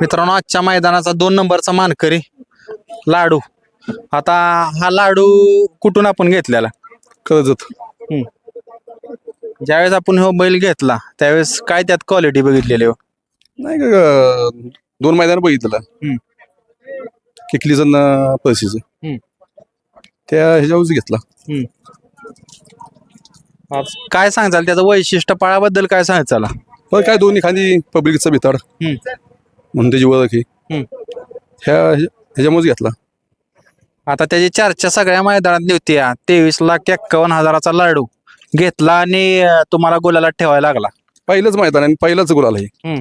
मित्रांनो आजच्या मैदानाचा दोन नंबरचा मानकरी लाडू. आता हा लाडू कुठून आपण घेतलेला? कर्जत ज्यावेळेस आपण हो बैल घेतला त्यावेळेस काय त्यात क्वालिटी बघितलेली हो? नाही का ग, दोन मैदान बघितलं. हम्म. किकलीचं पैसेच हम्म. त्या ह्याच्यावरच घेतला. आज काय सांगचाल त्याचं वैशिष्ट्य पळाबद्दल काय सांगायचं पण काय दोन्ही खांदी पब्लिकचा भिताड. म्हणून त्याची ओळख हम्म. ह्या ह्याच्यामुळेच घेतला. आता त्याची चर्चा सगळ्या मैदानात होती तेवीस लाख एक्कावन्न हजाराचा लाडू घेतला आणि अं, तुम्हाला गोलाला ठेवायला लागला. पहिलंच मैदान आणि पहिलाच गुलाल आहे. हम्म.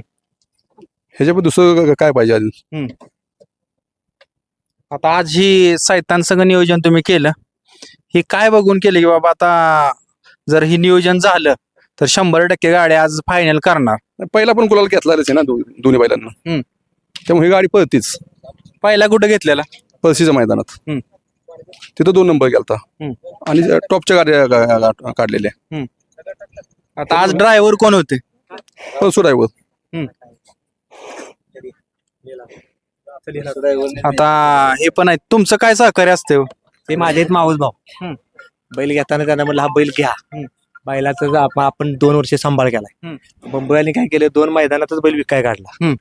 ह्याच्यावर दुसरं क- काय पाहिजे अजून? आता आज ही सैतान संघ नियोजन तुम्ही केलं. हे काय बघून केलं की बाबा आता जर ही नियोजन झालं तर शंभर टक्के गाडी आज फायनल करणार. पहिला पण गुलाल घेतलाच आहे ना दो- दोन्ही बैलांना. हम्म. त्यामुळे ही गाडी पळतीच. पहिला कुठं घेतलेला? पळशीच्या मैदानात. हम्म. तिथं दोन नंबर गेलता. हम्म. आणि टॉपच्या गाड्या गा- गा- काढलेल्या. आता आज ड्रायव्हर कोण होते? पळसू ड्रायव्हर आता हे पण आहे तुमचं काय सहकार्य असते हो? ते माझे आहेत माऊस भाऊ. हम्म. बैल घेताना त्यांना म्हणलं हा बैल घ्या. हम्म. बैलाचं आप- आपण दोन वर्ष सांभाळ केलाय बंबईने काय केलं दोन मैदानातच बैल विकाय काढला हम्म.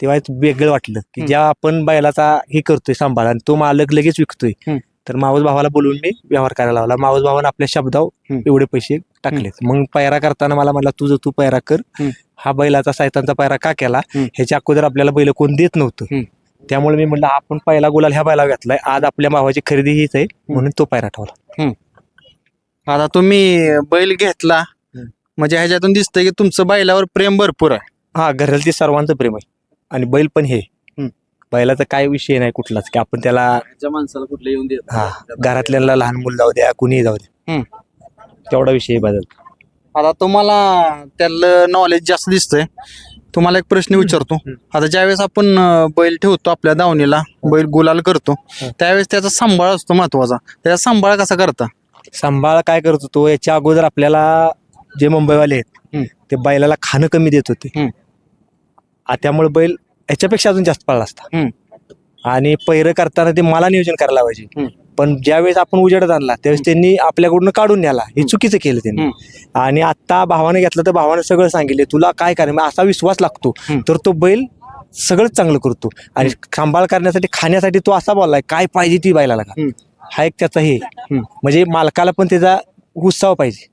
तेव्हा एक वेगळं वाटलं की हम्म. ज्या आपण बैलाचा हे करतोय सांभाळ आणि तो मालक लगेच विकतोय हम्म. तर मावस भावाला बोलवून मी व्यवहार करायला लावला मावस भावानं आपल्या शब्दावर हम्म. एवढे पैसे टाकले मग पैरा करताना मला म्हणला तुझं तू पैरा कर हम्म. हा बैलाचा सायतांचा पैरा का केला हम्म. ह्याच्या अगोदर आपल्याला बैल कोण देत नव्हतं हम्म. त्यामुळे मी म्हणलं आपण पहिला गुलाल ह्या बैला घातलाय आज आपल्या भावाची खरेदी हीच आहे म्हणून तो पैरा ठेवला आता तुम्ही बैल घेतला. म्हणजे ह्याच्यातून दिसतंय की तुमचं बैलावर प्रेम भरपूर आहे. हा घरातील सर्वांचं प्रेम आहे. आणि बैल पण हे. हम्म. बैलाचा काय विषय नाही कुठलाच की आपण त्याला माणसाला कुठलं येऊन देत हा घरातल्याला लहान मुलं जाऊ द्या कुणीही जाऊ द्या. तेवढा विषय बदल. आता तुम्हाला त्यातलं नॉलेज जास्त दिसतंय. तुम्हाला एक प्रश्न विचारतो. आता ज्यावेळेस आपण अं, बैल ठेवतो आपल्या दावणीला बैल गुलाल करतो त्यावेळेस त्याचा सांभाळ असतो महत्त्वाचा. त्याचा सांभाळ कसा करता? सांभाळ काय करत होतो याच्या अगोदर आपल्याला जे मुंबईवाले हम्म. आहेत ते बैलाला खाणं कमी देत होते. हम्म. आ, त्यामुळे बैल याच्यापेक्षा अजून जास्त पळला असता. हम्म. आणि पैरं करताना ते मला नियोजन करायला हम्म. पाहिजे पण ज्यावेळेस आपण उजेडात आणला त्यावेळेस त्यांनी आपल्याकडून काढून न्याला हे चुकीचं केलं त्यांनी. आणि आता भावाने घेतलं तर भावाने सगळं सांगितले तुला काय करायचं? असा विश्वास लागतो. हम्म. तर तो बैल सगळंच चांगलं करतो. आणि सांभाळ करण्यासाठी खाण्यासाठी तो असा बोललाय काय पाहिजे ती बैलाला का? हम्म. हा एक त्याचा हे. हम्म. म्हणजे मालकाला पण त्याचा उत्साह पाहिजे.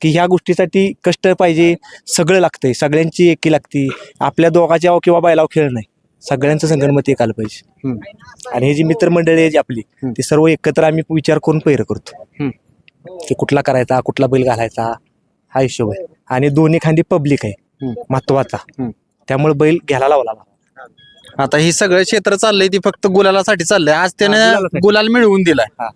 की ह्या गोष्टीसाठी कष्ट पाहिजे सगळं लागतंय. सगळ्यांची एकी लागती. आपल्या दोघाच्या किंवा बैलावर खेळ नाही. सगळ्यांचं संगणमत एक आलं पाहिजे आणि हे जी मित्रमंडळी आहे जी आपली हम्म. ती सर्व एकत्र आम्ही विचार करून पैर करतो. हम्म. की कुठला करायचा कुठला बैल घालायचा हा हिशोब आहे. आणि दोन्ही खांदी पब्लिक आहे. हम्म. महत्त्वाचा. हम्म. त्यामुळे बैल घ्यायला लावला. आता ही सगळं क्षेत्र चाललंय ती फक्त गुलालासाठी चाललंय. आज हा, त्याने गुलालासाठी. गुलाल मिळवून दिलाय.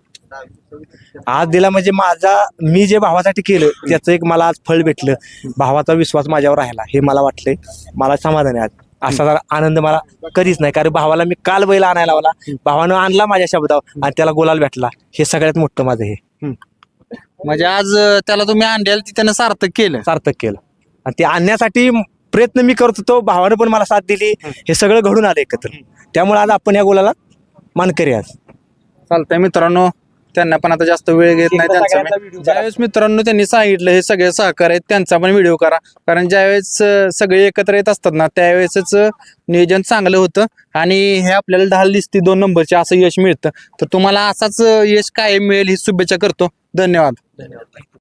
आज दिला म्हणजे माझा मी जे भावासाठी केलं त्याचं एक मला आज फळ भेटलं. भावाचा विश्वास माझ्यावर राहिला हे मला वाटलंय. मला समाधान आहे आज. असा जरा आनंद मला कधीच नाही कारण भावाला मी काल बैल आणायला लावला. भावानं आणला माझ्या शब्दावर आणि त्याला गुलाल भेटला. हे सगळ्यात मोठं माझं हे. म्हणजे आज अं, त्याला तुम्ही आणलेलं ती त्यानं सार्थक केलं. सार्थक केलं. आणि ते आणण्यासाठी प्रयत्न मी करत होतो भावानं पण मला साथ दिली. हे. सगळं घडून आलं एकत्र. त्यामुळे आज आपण या गुलाला मानकरी आज चालतंय मित्रांनो त्यांना पण आता जास्त वेळ घेत नाही त्यांचा मी. ज्यावेळेस मित्रांनो त्यांनी सांगितलं हे सगळे सहकार्य आहेत त्यांचा पण व्हिडिओ करा. कारण ज्यावेळेस अं, सगळे एकत्र येत असतात ना त्यावेळेसच अं, नियोजन चांगलं होतं. आणि हे आपल्याला ढाल दिसते दोन नंबरचे असं यश मिळतं. तर तुम्हाला असाच अं, यश कायम मिळेल ही शुभेच्छा करतो. धन्यवाद.